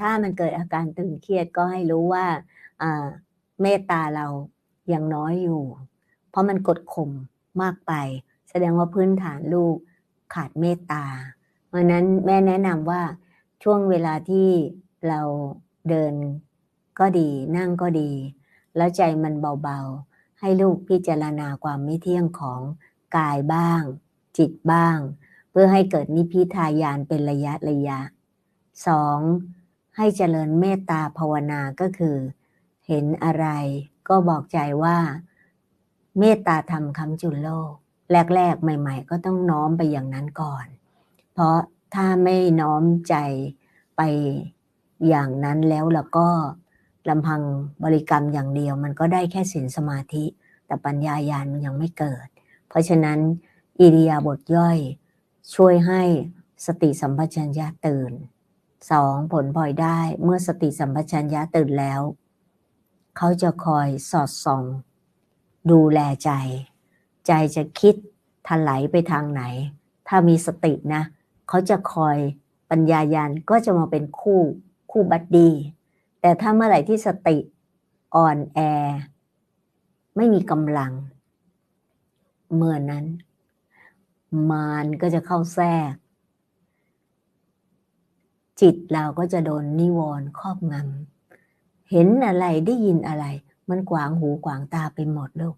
ถ้ามันเกิดอาการตึงเครียดก็ให้รู้ว่าเมตตาเรายังน้อยอยู่ เพราะมันกดข่มมากไป แสดงว่าพื้นฐานลูกขาดเมตตา เพราะฉะนั้นแม่แนะนำว่าช่วงเวลาที่เราเดินก็ดีนั่งก็ดี แล้วใจมันเบาๆ ให้ลูกพิจารณาความไม่เที่ยงของกายบ้าง จิตบ้าง เพื่อให้เกิดนิพพิทายานเป็นระยะระยะสอง ให้เจริญเมตตาภาวนาก็คือ เห็นอะไรก็บอกใจว่า เมตตาธรรมคำจุลโลก แรก ๆ ใหม่ ๆ ก็ต้องน้อมไปอย่างนั้นก่อน เพราะถ้าไม่น้อมใจไปอย่างนั้นแล้วแล้วก็ลำพังบริกรรมอย่างเดียว มันก็ได้แค่ศีลสมาธิ แต่ปัญญายาณมันยังไม่เกิด เพราะฉะนั้นอิริยาบถย่อยช่วยให้สติสัมปชัญญะตื่น สองผลพลอยได้เมื่อสติสัมปชัญญะตื่นแล้ว เขาจะคอยสอดส่อง ดูแลใจ ใจจะคิดถลายไปทางไหน ถ้ามีสตินะ เขาจะคอยปัญญายาณก็จะมาเป็นคู่คู่บัดดี้แต่ถ้าเมื่อไหร่ที่สติอ่อนแอ ไม่มีกำลัง เมื่อนั้น มารก็จะเข้าแทรก จิตเราก็จะโดนนิวรณ์ครอบงำเห็นอะไรได้ยินอะไร มันขวางหูขวางตาไปหมดลูก